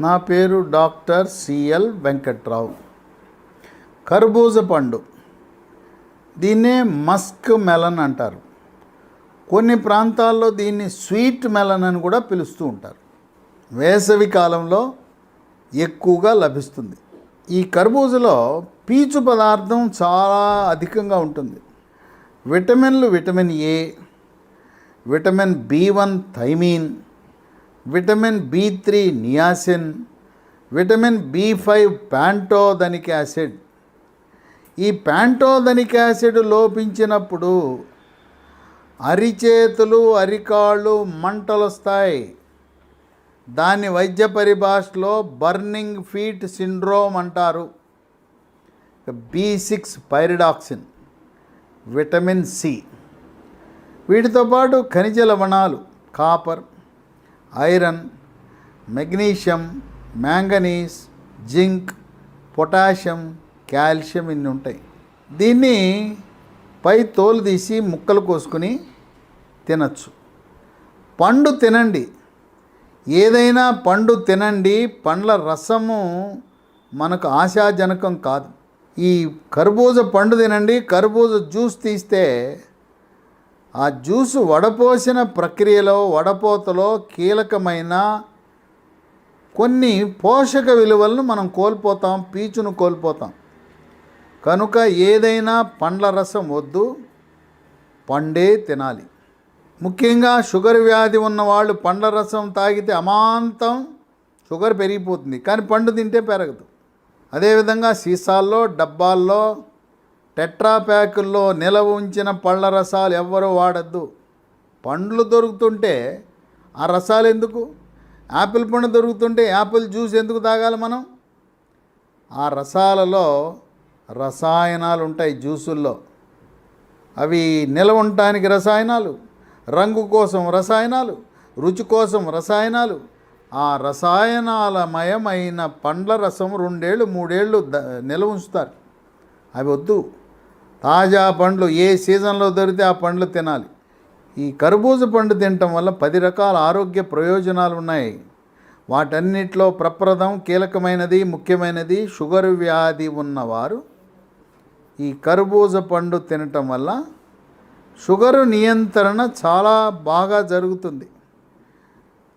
నా పేరు doctor CL Venkatrao. కర్బూజ పండు. దీన్నే మస్క్ మెలన్ అంటారు. కొన్ని ప్రాంతాల్లో దీన్ని స్వీట్ మెలన్ అని కూడా పిలుస్తూ ఉంటారు. వేసవి కాలంలో ఎక్కువగా లభిస్తుంది. ఈ కర్బూజలో పీచు పదార్థం చాలా అధికంగా ఉంటుంది. విటమిన్లు vitamin A vitamin B one thiamine vitamin B three niacin vitamin B five pantothenic acid. ఈ ప్యాంటోదనిక్ యాసిడ్ లోపించినప్పుడు అరిచేతులు అరికాళ్ళు మంటలు వస్తాయి దాన్ని వైద్య పరిభాషలో బర్నింగ్ ఫీట్ సిండ్రోమ్ అంటారు. B six pyridoxine vitamin C. వీటితో పాటు ఖనిజ లవణాలు copper iron magnesium manganese zinc potassium calcium ఇన్ని ఉంటాయి. దీన్ని పై తోలు తీసి ముక్కలు కోసుకుని తినచ్చు. పండు తినండి. ఏదైనా పండు తినండి పండ్ల రసము మనకు ఆశాజనకం కాదు. ఈ కర్బూజ పండు తినండి కర్బూజ జ్యూస్ తీస్తే ఆ జ్యూసు వడపోసిన ప్రక్రియలో వడపోతలో కీలకమైన కొన్ని పోషక విలువలను మనం కోల్పోతాం పీచును కోల్పోతాం. కనుక ఏదైనా పండ్ల రసం వద్దు పండే తినాలి. ముఖ్యంగా షుగర్ వ్యాధి ఉన్నవాళ్ళు పండ్ల రసం తాగితే అమాంతం షుగర్ పెరిగిపోతుంది. కానీ పండు తింటే పెరగదు. అదేవిధంగా సీసాల్లో డబ్బాల్లో టెట్రా ప్యాకుల్లో నిలవ ఉంచిన పళ్ళ రసాలు ఎవ్వరూ వాడద్దు. పండ్లు దొరుకుతుంటే ఆ రసాలు ఎందుకు? యాపిల్ పండు దొరుకుతుంటే యాపిల్ జ్యూస్ ఎందుకు తాగాలి మనం? ఆ రసాలలో రసాయనాలు ఉంటాయి జ్యూసుల్లో. అవి నిలవ ఉండటానికి రసాయనాలు రంగు కోసం రసాయనాలు రుచి కోసం రసాయనాలు. ఆ రసాయనాలమయమైన పండ్ల రసం రెండేళ్ళు మూడేళ్ళు ద నిల్వ ఉంచుతారు. అవి వద్దు. తాజా పండ్లు ఏ సీజన్లో దొరికితే ఆ పండ్లు తినాలి. ఈ కర్బూజ పండు తినటం వల్ల పది రకాల ఆరోగ్య ప్రయోజనాలు ఉన్నాయి. వాటన్నిటిలో ప్రప్రదం కీలకమైనది ముఖ్యమైనది షుగర్ వ్యాధి ఉన్నవారు ఈ కర్బూజ పండు తినటం వల్ల షుగరు నియంత్రణ చాలా బాగా జరుగుతుంది.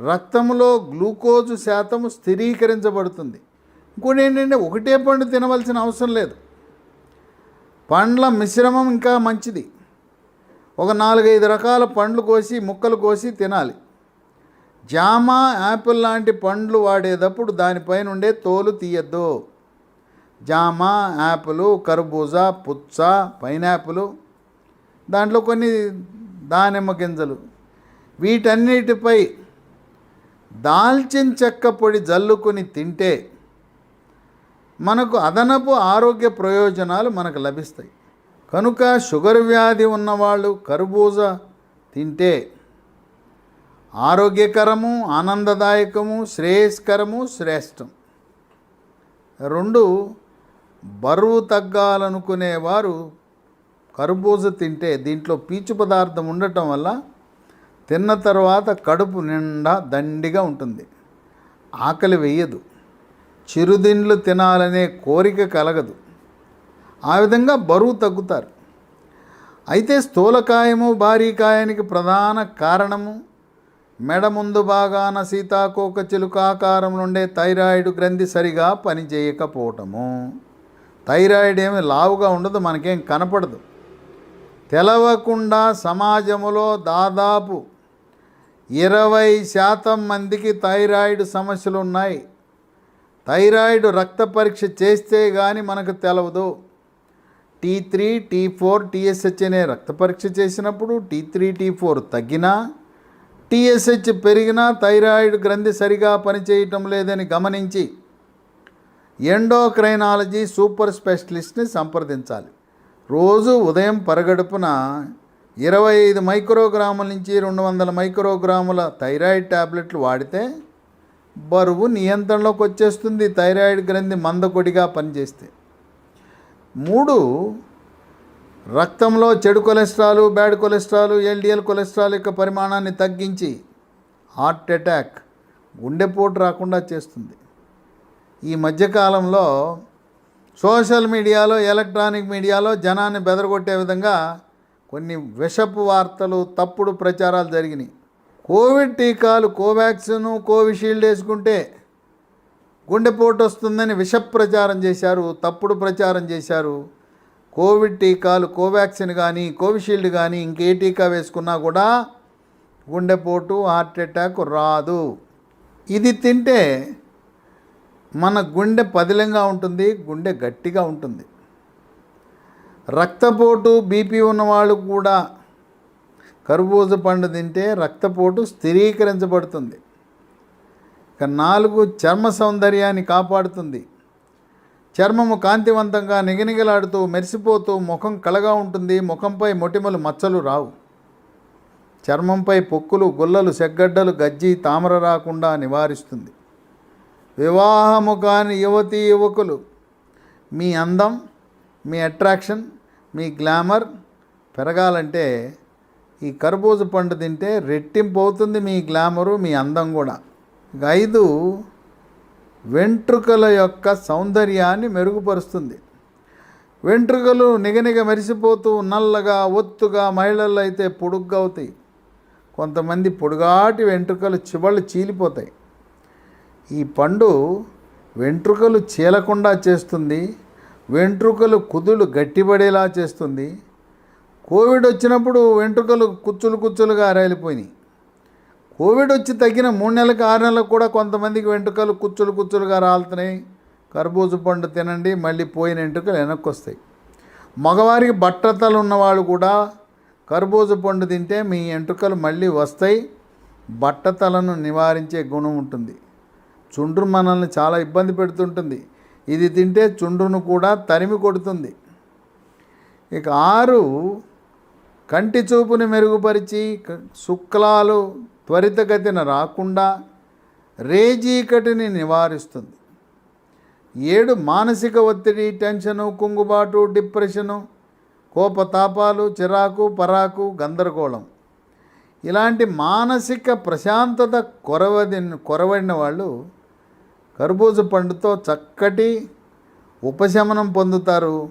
రక్తంలో గ్లూకోజు శాతం స్థిరీకరించబడుతుంది. ఇంకోటి ఏంటంటే ఒకటే పండు తినవలసిన అవసరం లేదు. పండ్ల మిశ్రమం ఇంకా మంచిది. ఒక నాలుగైదు రకాల పండ్లు కోసి ముక్కలు కోసి తినాలి. జామ యాపిల్ లాంటి పండ్లు వాడేటప్పుడు దానిపైన ఉండే తోలు తీయద్దు. జామ యాపిల్ కర్బూజా పుచ్చ పైనాపిల్ దాంట్లో కొన్ని దానిమ్మ గింజలు. వీటన్నిటిపై దాల్చిన చెక్క పొడి జల్లుకొని తింటే మనకు అదనపు ఆరోగ్య ప్రయోజనాలు మనకు లభిస్తాయి. కనుక షుగర్ వ్యాధి ఉన్నవాళ్ళు కర్బూజా తింటే ఆరోగ్యకరము ఆనందదాయకము శ్రేయస్కరము శ్రేష్టం. రెండు బరువు తగ్గాలనుకునేవారు కర్బూజ తింటే దీంట్లో పీచు పదార్థం ఉండటం వల్ల తిన్న తర్వాత కడుపు నిండా దండిగా ఉంటుంది. ఆకలి వేయదు. చిరుదిండ్లు తినాలనే కోరిక కలగదు. ఆ విధంగా బరువు తగ్గుతారు. అయితే స్థూలకాయము భారీకాయానికి ప్రధాన కారణము మెడ ముందు భాగాన సీతాకోక చిలుక ఆకారం థైరాయిడ్ గ్రంథి సరిగా పనిచేయకపోవటము థైరాయిడ్ ఏమి లావుగా ఉండదు మనకేం కనపడదు. తెలవకుండా సమాజములో దాదాపు ఇరవై శాతం మందికి థైరాయిడ్ సమస్యలు ఉన్నాయి థైరాయిడ్ రక్త పరీక్ష చేస్తే కానీ మనకు తెలవదు. T three T four TSH అనే రక్త పరీక్ష చేసినప్పుడు టీ త్రీ టీ ఫోర్ తగ్గినా టీఎస్హెచ్ పెరిగినా థైరాయిడ్ గ్రంథి సరిగా పనిచేయటం లేదని గమనించి ఎండోక్రైనాలజీ సూపర్ స్పెషలిస్ట్ని సంప్రదించాలి. రోజు ఉదయం పరగడుపున ఇరవై ఐదు మైక్రోగ్రాముల నుంచి రెండు వందల మైక్రోగ్రాముల థైరాయిడ్ ట్యాబ్లెట్లు వాడితే బరువు నియంత్రణలోకి వచ్చేస్తుంది థైరాయిడ్ గ్రంథి మందకొడిగా పనిచేస్తే. మూడు రక్తంలో చెడు cholesterol bad cholesterol LDL cholesterol యొక్క పరిమాణాన్ని తగ్గించి హార్ట్ అటాక్ గుండెపోటు రాకుండా చేస్తుంది. ఈ మధ్యకాలంలో సోషల్ మీడియాలో ఎలక్ట్రానిక్ మీడియాలో జనాన్ని బెదరగొట్టే విధంగా కొన్ని విషపు వార్తలు తప్పుడు ప్రచారాలు జరిగినాయి. కోవిడ్ టీకాలు కోవాక్సిన్ కోవిషీల్డ్ వేసుకుంటే గుండెపోటు వస్తుందని విష ప్రచారం చేశారు తప్పుడు ప్రచారం చేశారు. కోవిడ్ టీకాలు కోవాక్సిన్ కానీ కోవిషీల్డ్ కానీ ఇంకే టీకా వేసుకున్నా కూడా గుండెపోటు హార్ట్ అటాక్ రాదు. ఇది తింటే మన గుండె పదిలంగా ఉంటుంది గుండె గట్టిగా ఉంటుంది. రక్తపోటు బీపీ ఉన్నవాళ్ళు కూడా కర్బూజ పండు తింటే రక్తపోటు స్థిరీకరించబడుతుంది. ఇక నాలుగు చర్మ సౌందర్యాన్ని కాపాడుతుంది. చర్మము కాంతివంతంగా నిగనిగలాడుతూ మెరిసిపోతూ ముఖం కళగా ఉంటుంది. ముఖంపై మొటిమలు మచ్చలు రావు. చర్మంపై పొక్కులు గుల్లలు సెగ్గడ్డలు గజ్జి తామర రాకుండా నివారిస్తుంది. వివాహము కాని యువతీ యువకులు మీ అందం మీ అట్రాక్షన్ మీ గ్లామర్ పెరగాలంటే ఈ కర్బూజ పండు తింటే రెట్టింపు అవుతుంది మీ గ్లామరు మీ అందం కూడా. ఐదు వెంట్రుకల యొక్క సౌందర్యాన్ని మెరుగుపరుస్తుంది. వెంట్రుకలు నిగనిగ మెరిసిపోతూ నల్లగా ఒత్తుగా మహిళల్లో అయితే పొడుగ్గా అవుతాయి. కొంతమంది పొడుగాటి వెంట్రుకలు చివళ్ళు చీలిపోతాయి. ఈ పండు వెంట్రుకలు చీలకుండా చేస్తుంది. వెంట్రుకలు కుదులు గట్టిపడేలా చేస్తుంది. కోవిడ్ వచ్చినప్పుడు వెంట్రుకలు కుచ్చులు కుచ్చులుగా అరేలిపోయినాయి కోవిడ్ వచ్చి తగ్గిన మూడు నెలలకు ఆరు నెలలకు కూడా కొంతమందికి వెంట్రుకలు కుచ్చులు కుచ్చులుగా రాలుతున్నాయి. కర్బూజ పండు తినండి మళ్ళీ పోయిన వెంట్రుకలు వెనక్కి వస్తాయి మగవారికి బట్టతలు ఉన్నవాళ్ళు కూడా కర్బూజ పండు తింటే మీ వెంట్రుకలు మళ్ళీ వస్తాయి. బట్టతలను నివారించే గుణం ఉంటుంది. చుండ్రు మనల్ని చాలా ఇబ్బంది పెడుతుంటుంది. ఇది తింటే చుండ్రును కూడా తరిమి కొడుతుంది. ఇక ఆరు కంటి చూపుని మెరుగుపరిచి శుక్లాలు త్వరితగతిన రాకుండా రేజీకటిని నివారిస్తుంది. ఏడు మానసిక ఒత్తిడి టెన్షను కుంగుబాటు డిప్రెషను కోపతాపాలు చిరాకు పరాకు గందరగోళం. ఇలాంటి మానసిక ప్రశాంతత కొరవది కొరవడిన వాళ్ళు కర్బూజ పండుతో చక్కటి ఉపశమనం పొందుతారు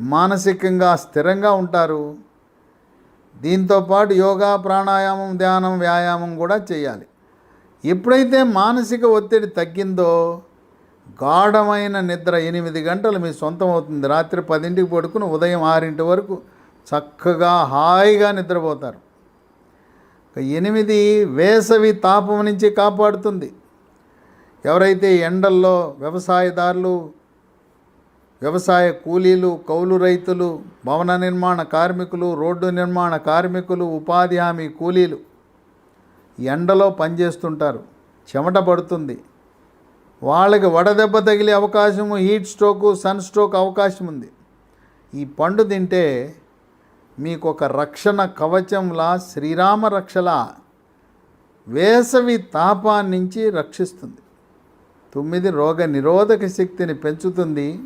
మానసికంగా స్థిరంగా ఉంటారు. దీంతో పాటు యోగా ప్రాణాయామం ధ్యానం వ్యాయామం కూడా చేయాలి. ఎప్పుడైతే మానసిక ఒత్తిడి తగ్గిందో గాఢమైన నిద్ర ఎనిమిది గంటలు మీ సొంతం అవుతుంది. రాత్రి పదింటికి పడుకుని ఉదయం ఆరింటి వరకు చక్కగా హాయిగా నిద్రపోతారు. ఎనిమిది వేసవి తాపం నుంచి కాపాడుతుంది. ఎవరైతే ఎండల్లో వ్యవసాయదారులు వ్యవసాయ కూలీలు కౌలు రైతులు భవన నిర్మాణ కార్మికులు రోడ్డు నిర్మాణ కార్మికులు ఉపాధి హామీ కూలీలు ఎండలో పనిచేస్తుంటారు. చెమట పడుతుంది. వాళ్ళకి వడదెబ్బ తగిలే అవకాశము హీట్ స్ట్రోకు సన్ స్ట్రోక్ అవకాశం ఉంది. ఈ పండు తింటే మీకు ఒక రక్షణ కవచంలా శ్రీరామ రక్షలా వేసవి తాపాన్నించి రక్షిస్తుంది. తొమ్మిది రోగ నిరోధక శక్తిని పెంచుతుంది.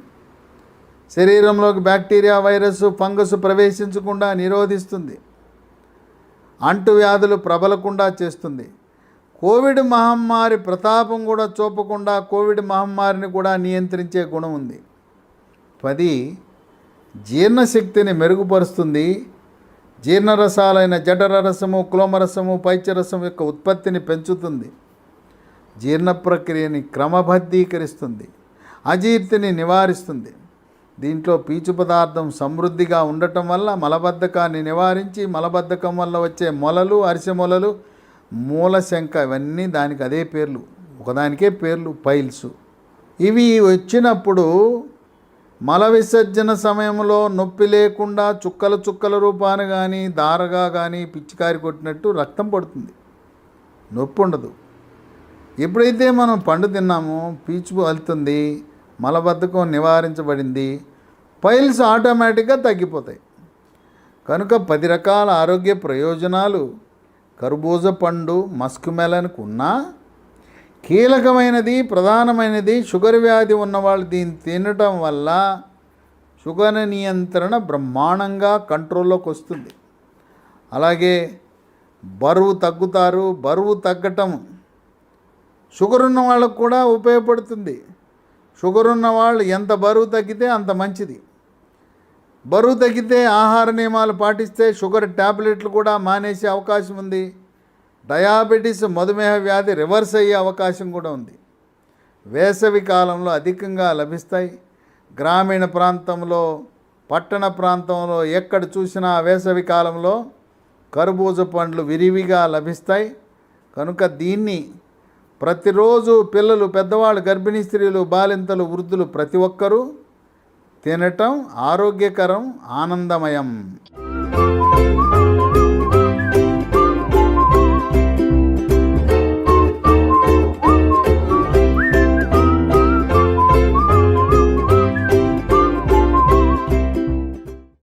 శరీరంలోకి బ్యాక్టీరియా వైరస్ ఫంగస్ ప్రవేశించకుండా నిరోధిస్తుంది. అంటువ్యాధులు ప్రబలకుండా చేస్తుంది. కోవిడ్ మహమ్మారి ప్రతాపం కూడా చూపకుండా కోవిడ్ మహమ్మారిని కూడా నియంత్రించే గుణం ఉంది. పది జీర్ణశక్తిని మెరుగుపరుస్తుంది. జీర్ణరసాలైన జఠర రసము క్లోమరసము పైచరసం యొక్క ఉత్పత్తిని పెంచుతుంది. జీర్ణ ప్రక్రియని క్రమబద్ధీకరిస్తుంది. అజీర్తిని నివారిస్తుంది. దీంట్లో పీచు పదార్థం సమృద్ధిగా ఉండటం వల్ల మలబద్ధకాన్ని నివారించి మలబద్ధకం వల్ల వచ్చే మొలలు అరిసె మొలలు మూలశంక ఇవన్నీ దానికి అదే పేర్లు. ఒకదానికే పేర్లు పైల్స్. ఇవి వచ్చినప్పుడు మల విసర్జన సమయంలో నొప్పి లేకుండా చుక్కల చుక్కల రూపాన కానీ దారగా కానీ పిచ్చికారి కొట్టినట్టు రక్తం పడుతుంది. నొప్పి ఉండదు. ఎప్పుడైతే మనం పండు తిన్నామో పీచు వెళ్తుంది మలబద్ధకం నివారించబడింది. పైల్స్ ఆటోమేటిక్గా తగ్గిపోతాయి. కనుక పది రకాల ఆరోగ్య ప్రయోజనాలు కర్బూజ పండు మస్క్ మెలన్కు ఉన్నా కీలకమైనది ప్రధానమైనది షుగర్ వ్యాధి ఉన్నవాళ్ళు దీన్ని తినటం వల్ల షుగర్ నియంత్రణ బ్రహ్మాండంగా కంట్రోల్లోకి వస్తుంది. అలాగే బరువు తగ్గుతారు. బరువు తగ్గటం షుగర్ ఉన్న వాళ్ళకు కూడా ఉపయోగపడుతుంది. షుగర్ ఉన్న వాళ్ళు ఎంత బరువు తగ్గితే అంత మంచిది. బరువు తగ్గితే ఆహార నియమాలు పాటిస్తే షుగర్ ట్యాబ్లెట్లు కూడా మానేసే అవకాశం ఉంది. డయాబెటీస్ మధుమేహ వ్యాధి రివర్స్ అయ్యే అవకాశం కూడా ఉంది. వేసవి కాలంలో అధికంగా లభిస్తాయి. గ్రామీణ ప్రాంతంలో పట్టణ ప్రాంతంలో ఎక్కడ చూసినా వేసవి కాలంలో కర్బూజ పండ్లు విరివిగా లభిస్తాయి. కనుక దీన్ని ప్రతిరోజు పిల్లలు పెద్దవాళ్ళు గర్భిణీ స్త్రీలు బాలింతలు వృద్ధులు ప్రతి ఒక్కరూ తినటం ఆరోగ్యకరం ఆనందమయం.